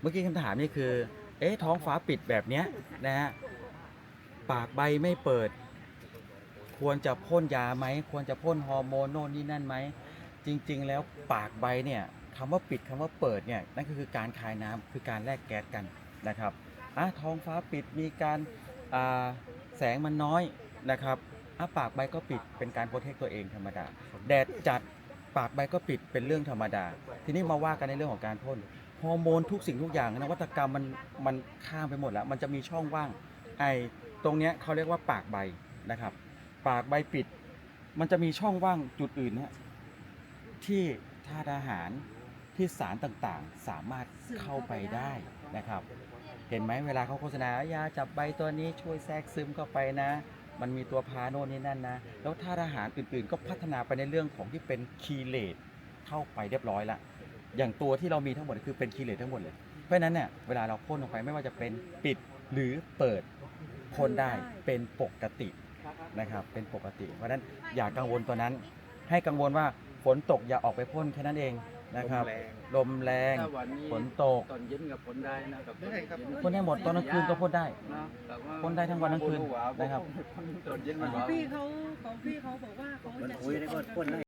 เมื่อกี้คำถามนี่คือ เอ๊ะท้องฟ้าปิดแบบเนี้ยนะฮะปากใบไม่เปิด ควรจะพ่นยาไหม ควรจะพ่นฮอร์โมนโน่นนี่นั่นไหม จริง ๆ แล้วปากใบเนี่ยคำว่าปิดคำว่าเปิดเนี่ยนั่นก็คือการคายน้ำคือการแลกแก๊สกันนะครับอะท้องฟ้าปิดมีการาแสงมันน้อยนะครับอะปากใบก็ปิดเป็นการโปรเทคตัวเองธรรมดา แดดจัดปากใบก็ปิดเป็นเรื่องธรรมดา ทีนี้มาว่ากันในเรื่องของการพ่น ฮอร์โมนทุกสิ่งทุกอย่างนวัตกรรมมันมันข้ามไปหมดแล้ว มันจะมีช่องว่างไอตรงเนี้ยเขาเรียกว่าปากใบนะครับ ปากใบปิด มันจะมีช่องว่างจุดอื่นนะที่ธาตุอาหารที่สารต่างๆ สามารถเข้าไปได้นะครับ เห็นไหมเวลาเขาโฆษณายาจับใบตัวนี้ช่วยแทรกซึมเข้าไปนะ มันมีตัวพาโน่นนี่นั่นนะ แล้วธาตุอาหารอื่นๆ ก็พัฒนาไปในเรื่องของที่เป็นคีเลตเข้าไปเรียบร้อยละ อย่างตัวที่เรามีทั้งหมดคือเป็นคีเลตทั้งหมดเลย เพราะฉะนั้นเนี่ยเวลาเราพ่นลงไปไม่ว่าจะเป็นปิดหรือเปิดพ่นได้เป็นปกตินะครับเป็นปกติ เพราะฉะนั้นอย่ากังวลตัวนั้น ให้กังวลว่าฝนตกอย่าออกไปพ่นแค่นั้นเองนะครับ ลมแรงถ้าวันนี้ฝนตกตอนเย็นกับฝนได้นะครับได้ครับพ่นได้หมดตอนกลางคืนก็พ่นได้ นะแต่ว่าพ่นได้ทั้งวันทั้งคืนนะครับ ตอนเย็นขมันองว่าพี่เขาของพี่เขาบอกว่าเขาจะมันคุยได้ก็พ่นได้